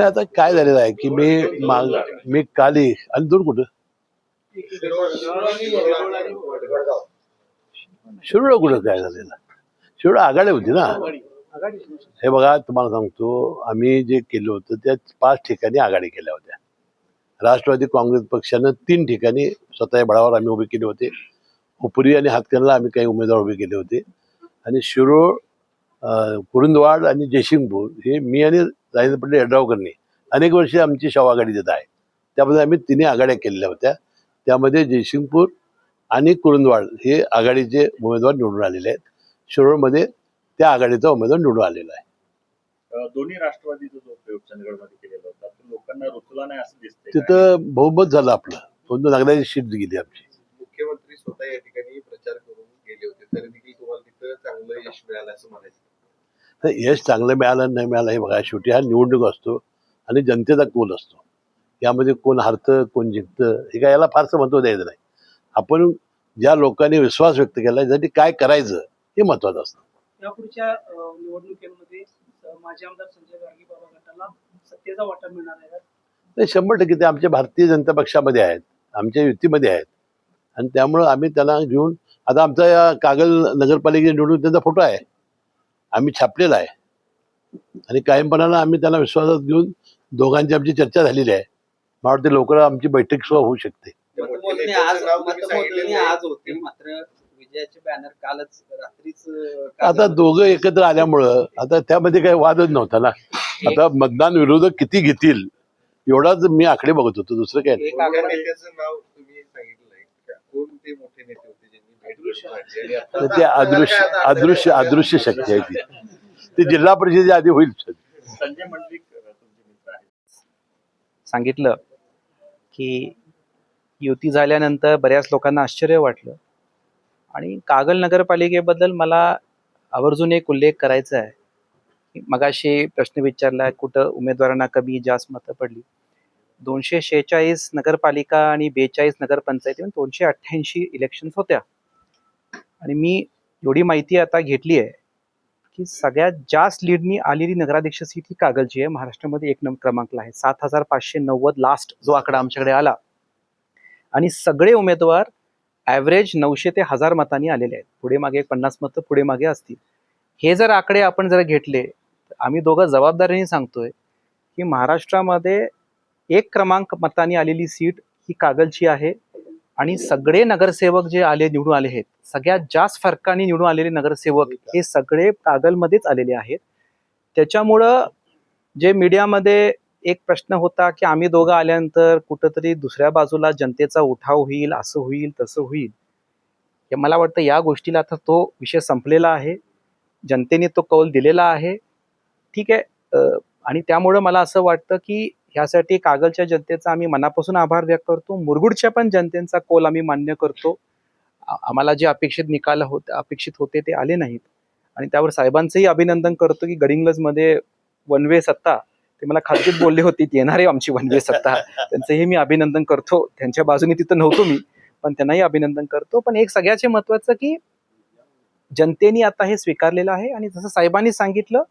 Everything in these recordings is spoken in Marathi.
आता काय झालेलं आहे की मी माग मी काली आणि दूर कुठं? शिरोळ कुठं काय झालेलं? शिरोळ आघाडी होती ना? हे बघा तुम्हाला सांगतो आम्ही जे केलं होतं त्या पाच ठिकाणी आघाडी केल्या होत्या. राष्ट्रवादी काँग्रेस पक्षानं तीन ठिकाणी स्वतः बळावर आम्ही उभे केले होते. उपरी आणि हातकणला आम्ही काही उमेदवार उभे केले होते. आणि शिरोळ कुरुंदवाड आणि जयसिंगपूर हे मी आणि राजेंद्र पटेल यड्रावकरनी अनेक वर्षे आमची शव आघाडी देत आहे त्यामध्ये आम्ही तिन्ही आघाड्या केलेल्या होत्या. त्यामध्ये जयसिंगपूर आणि कुरुंदवाड हे आघाडीचे उमेदवार निवडून आलेले आहेत. शिरोळमध्ये त्या आघाडीचा उमेदवार निवडून आलेला आहे. दोन्ही राष्ट्रवादीचा जो प्रयोग चंदगडमध्ये केलेला होता तो लोकांना रुचला नाही असं दिसतंय तिथं बहुमत झालं आपलं. दोन दोन आघाडी शिफ्ट गेली आमची. मुख्यमंत्री स्वतः या ठिकाणी प्रचार करून गेले होते. तरी देखील तुम्हाला तिथं चांगलं यश मिळालं असं म्हणायचं. तर यश चांगलं मिळालं नाही मिळालं हे बघा. शेवटी हा निवडणूक असतो आणि जनतेचा कोल असतो. यामध्ये कोण हारतं कोण जिंकतं हे काय याला फारसं महत्त्व द्यायचं नाही. आपण ज्या लोकांनी विश्वास व्यक्त केला त्यासाठी काय करायचं हे महत्वाचं असतं. यापुढच्या अ, निवडणुकीमध्ये अ, माजी आमदार संजय गार्गी बाबा गटाला सत्तेचा वाटा मिळणार आहे का? ते शंभर टक्के ते आमच्या भारतीय जनता पक्षामध्ये आहेत आमच्या युतीमध्ये आहेत. आणि त्यामुळं आम्ही त्याला घेऊन आता आमचा या कागल नगरपालिकेच्या निवडणूक त्यांचा फोटो आहे. आम्ही छापलेला आहे. आणि कायमपणानं आम्ही त्याला विश्वासात घेऊन दोघांची आमची चर्चा झालेली आहे. मला वाटतं लवकर आमची बैठक सुद्धा होऊ शकते. मतमोजणी आज मतमोजणी आज होती मात्र विजयाचे बॅनर कालच रात्रीच अं, आता दोघं एकत्र आल्यामुळं आता त्यामध्ये काही वादच नव्हता ना. आता मतदान विरोधक किती घेतील एवढाच मी आकडे बघत होतो दुसरं काय? नाही एक कोणत्या आकडा नेत्याचं नाव तुम्ही सांगितलंय का? कोण ते मोठे नेते होते ज्यांनी भेट घेऊन मांडली? आणि आता- तर ते अदृश्य अदृश्य अदृश्य शक्ती आहे ती. ते जिल्हा परिषदेच्या आधी होईल. संजय मंडलिक अ, तुमचे मित्र आहेत. सांगितलं. की युती झाल्यानंतर बऱ्याच लोकांना आश्चर्य वाटलं. आणि कागल नगरपालिकेबद्दल मला आवर्जून एक उल्लेख करायचा आहे. की मगाशी प्रश्न विचारला कुठं उमेदवारांना कमी जास्त मतं पडली? दोनशे शेहेचाळीस नगरपालिका आणि बेचाळीस नगरपंचायती दोनशे अठ्ठ्याऐंशी इलेक्शन्स होत्या. आणि मी एवढी माहिती आता घेतली आहे. की सगळ्यात जास्त लीडनी आलेली नगराध्यक्ष सीट ही कागलची आहे. महाराष्ट्रामध्ये एक नंबर क्रमांकला आहे. सात हजार पाचशे नव्वद लास्ट जो आकडा आमच्याकडे आला. आणि सगळे उमेदवार ॲव्हरेज नऊशे ते हजार मतांनी आलेले आहेत. पुढे मागे पन्नास मतं पुढे मागे असतील. हे जर आकडे आपण जर घेतले तर आम्ही दोघं जबाबदारीने सांगतोय की महाराष्ट्रामध्ये एक क्रमांक मतांनी आलेली सीट ही कागलची आहे. आणि सगळे नगरसेवक जे आले निवडून आले आहेत सगळ्यात जास्त फरकाने निवडून आलेले नगरसेवक हे सगळे कागलमध्येच आलेले आहेत. त्याच्यामुळं जे मीडियामध्ये एक प्रश्न होता की आम्ही दोघं आल्यानंतर कुठंतरी दुसऱ्या बाजूला जनतेचा उठाव होईल असं होईल तसं होईल. हे मला वाटतं या गोष्टीला आता तो विषय संपलेला आहे. जनतेने तो कौल दिलेला आहे. ठीक आहे आणि त्यामुळं मला असं वाटतं की ह्यासाठी कागलच्या जनतेचा आम्ही मनापासून आभार व्यक्त करतो. मुरगुडच्या पण जनतेचा कोल आम्ही मान्य करतो. आम्हाला जे अपेक्षित निकाल होते अपेक्षित होते ते आले नाहीत. आणि त्यावर साहेबांचंही अभिनंदन करतो की गडिंग्लजमध्ये वन वे सत्ता ते मला खात्रीत बोलले होते की येणार आहे आमची वन वे सत्ता. त्यांचंही मी अभिनंदन करतो. त्यांच्या बाजूने तिथं नव्हतो मी पण त्यांनाही अभिनंदन करतो. पण एक सगळ्याचे महत्वाचं की जनतेने आता हे स्वीकारलेलं आहे. आणि जसं साहेबांनी सांगितलं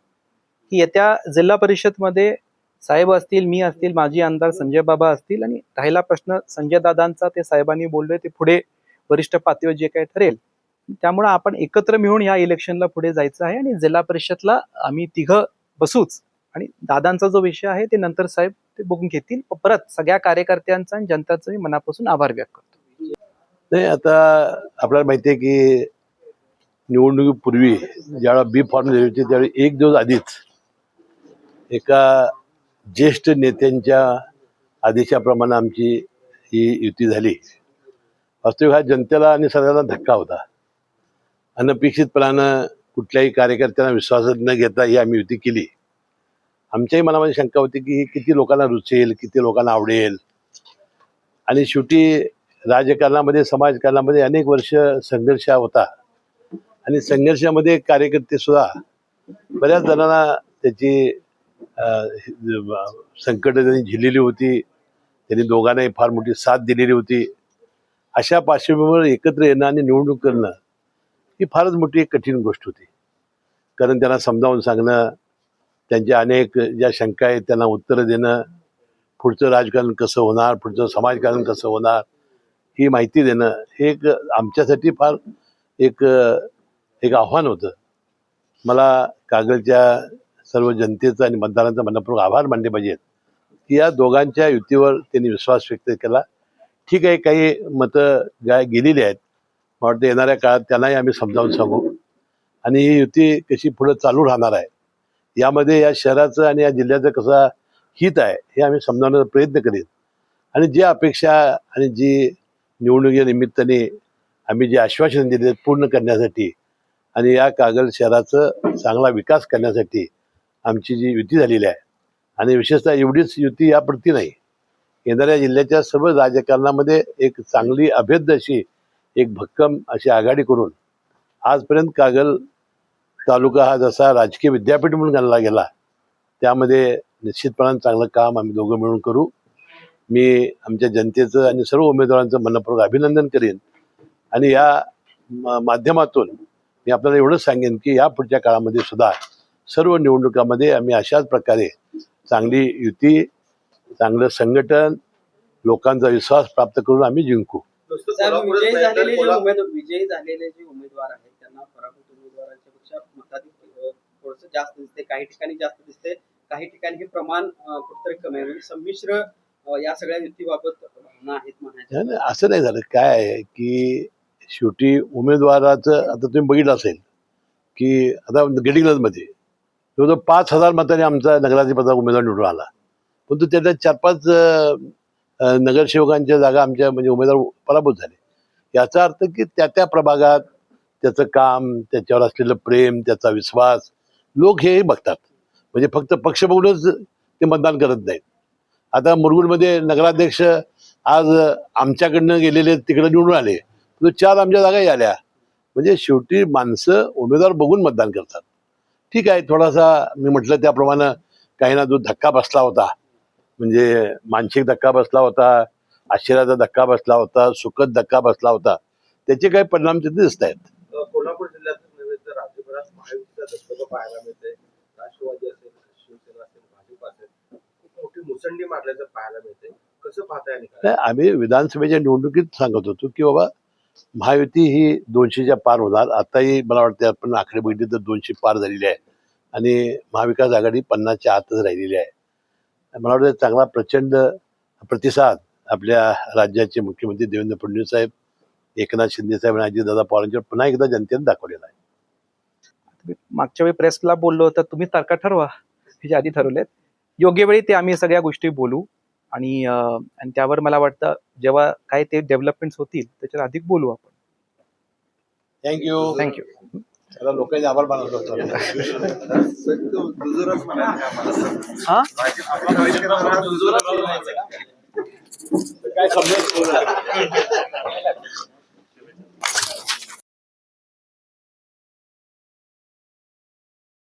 की येत्या जिल्हा परिषदमध्ये साहेब असतील मी असतील माजी आमदार संजय बाबा असतील आणि राहिला प्रश्न संजय दादांचा ते साहेबांनी बोलले ते पुढे वरिष्ठ पातळीवर जे काही ठरेल. त्यामुळे आपण एकत्र मिळून या इलेक्शनला पुढे जायचं आहे आणि जिल्हा परिषदला आम्ही तिघं बसूच आणि दादांचा जो विषय आहे ते नंतर साहेब ते बघून घेतील. परत सगळ्या कार्यकर्त्यांचा आणि जनताचा मी मनापासून आभार व्यक्त करतो. नाही आता आपल्याला माहिती आहे की निवडणुकीपूर्वी ज्यावेळेला बी फॉर्म होती त्यावेळी एक दिवस आधीच एका ज्येष्ठ नेत्यांच्या आदेशाप्रमाणे आमची ही युती झाली. वास्तविक हा जनतेला आणि सगळ्यांना धक्का होता. अनपेक्षितपणानं कुठल्याही कार्यकर्त्यांना विश्वासात न घेता ही आम्ही युती केली. आमच्याही मनामध्ये शंका होती की किती लोकांना रुचेल किती लोकांना आवडेल. आणि शेवटी राजकारणामध्ये समाजकारणामध्ये अनेक वर्ष संघर्ष होता. आणि संघर्षामध्ये कार्यकर्ते सुद्धा बऱ्याच जणांना त्याची संकट त्यांनी झेललेली होती. त्यांनी दोघांनाही फार मोठी साथ दिलेली होती. अशा पार्श्वभूमीवर एकत्र येणं आणि निवडणूक करणं ही फारच मोठी एक कठीण गोष्ट होती. कारण त्यांना समजावून सांगणं त्यांच्या अनेक ज्या शंका आहेत त्यांना उत्तरं देणं पुढचं राजकारण कसं होणार पुढचं समाजकारण कसं होणार ही माहिती देणं हे एक आमच्यासाठी फार एक एक आव्हान होतं. मला कागलच्या सर्व जनतेचं आणि मतदारांचा मनपूर्वक आभार मानले पाहिजेत की या दोघांच्या युतीवर त्यांनी विश्वास व्यक्त केला. ठीक आहे काही मतं गाय गेलेली आहेत मला वाटतं येणाऱ्या काळात त्यांनाही आम्ही समजावून सांगू. आणि ही युती कशी पुढं चालू राहणार आहे यामध्ये या शहराचं आणि या जिल्ह्याचं कसा हित आहे हे आम्ही समजावण्याचा प्रयत्न करीत. आणि जी अपेक्षा आणि जी निवडणुकीनिमित्ताने आम्ही जे आश्वासन दिले पूर्ण करण्यासाठी आणि या कागल शहराचं चांगला विकास करण्यासाठी आमची जी युती झालेली आहे. आणि विशेषतः एवढीच युती याप्रती नाही. येणाऱ्या जिल्ह्याच्या सर्व राजकारणामध्ये एक चांगली अभेद्य अशी एक भक्कम अशी आघाडी करून आजपर्यंत कागल तालुका हा जसा राजकीय विद्यापीठ म्हणून गणला गेला त्यामध्ये निश्चितपणाने चांगलं काम आम्ही दोघं मिळून करू. मी आमच्या जनतेचं आणि सर्व उमेदवारांचं मनपूर्वक अभिनंदन करेन. आणि या म- माध्यमातून मी आपल्याला एवढंच सांगेन की या पुढच्या काळामध्ये सुद्धा सर्व निवडणुकामध्ये आम्ही अशाच प्रकारे चांगली युती चांगलं संघटन लोकांचा विश्वास प्राप्त करून आम्ही जिंकू. विजयी झालेले जे उमेदवार विजयी झालेले जे उमेदवार आहेत त्यांना पराभूत उमेदवारांच्या पेक्षा मताधिक थोडस जास्त दिसते. काही ठिकाणी जास्त दिसते काही ठिकाणी हे प्रमाण अं, कुठेतरी कमी आहे. म्हणजे संमिश्र अं, या सगळ्या युतीबाबत भावना आहेत म्हणायच्या. नाही, नाही, असं नाही झालं. काय आहे की शेवटी उमेदवाराचं आता तुम्ही बघितलं असेल की आता गडिंग्लजमध्ये जवळजवळ पाच हजार मताने आमचा नगराधिपतीचा उमेदवार निवडून आला. परंतु त्याच्यात चार पाच नगरसेवकांच्या जागा आमच्या म्हणजे उमेदवार पराभूत झाले. याचा अर्थ की त्या त्या प्रभागात त्याचं काम त्याच्यावर असलेलं प्रेम त्याचा विश्वास लोक हेही बघतात. म्हणजे फक्त पक्ष बघूनच ते मतदान करत नाहीत. आता मुरगुडमध्ये नगराध्यक्ष आज आमच्याकडनं गेलेले तिकडे निवडून आले. चार आमच्या जागाही आल्या. म्हणजे शेवटी माणसं उमेदवार बघून मतदान करतात. ठीक आहे थोडासा मी म्हटलं त्याप्रमाणे काही ना जो धक्का बसला होता. म्हणजे मानसिक धक्का बसला होता आश्चर्याचा धक्का बसला होता सुखद धक्का बसला होता. त्याचे काही परिणाम तिथे दिसत आहेत. अं, कोल्हापूर जिल्ह्यात नव्हे तर राज्यभरात महायुतीचा दबदबा पाहायला मिळते राष्ट्रवादी असेल शिवसेना असेल भाजप असेल खूप मोठी मुसंडी मारल्याचं पाहायला मिळते कसं पाहताय आणि काय? नाही, आम्ही विधानसभेच्या निवडणुकीत सांगत होतो की बाबा महायुती ही दोनशेच्या पार होणार. आताही मला वाटतं आपण आकडे बघितले तर दोनशे पार झालेली आहे. आणि महाविकास आघाडी पन्नासच्या आतच राहिलेली आहे. मला वाटतं चांगला प्रचंड प्रतिसाद आपल्या राज्याचे मुख्यमंत्री देवेंद्र फडणवीस साहेब एकनाथ शिंदे साहेब आणि अजितदादा पवारांच्यावर पुन्हा एकदा जनतेने दाखवलेला आहे. मागच्या वेळी प्रेसला बोललो होतं तुम्ही तारखा ठरवा. हे जे आधी ठरवलेत. योग्य वेळी ते आम्ही सगळ्या गोष्टी बोलू. आणि आणि त्यावर मला वाटतं जेव्हा काय ते डेव्हलपमेंट्स होतील त्याच्यावर अधिक बोलू आपण. थँक्यू थँक्यू त्याला लोकांचे आभार मानत होतो. हा. काय समजत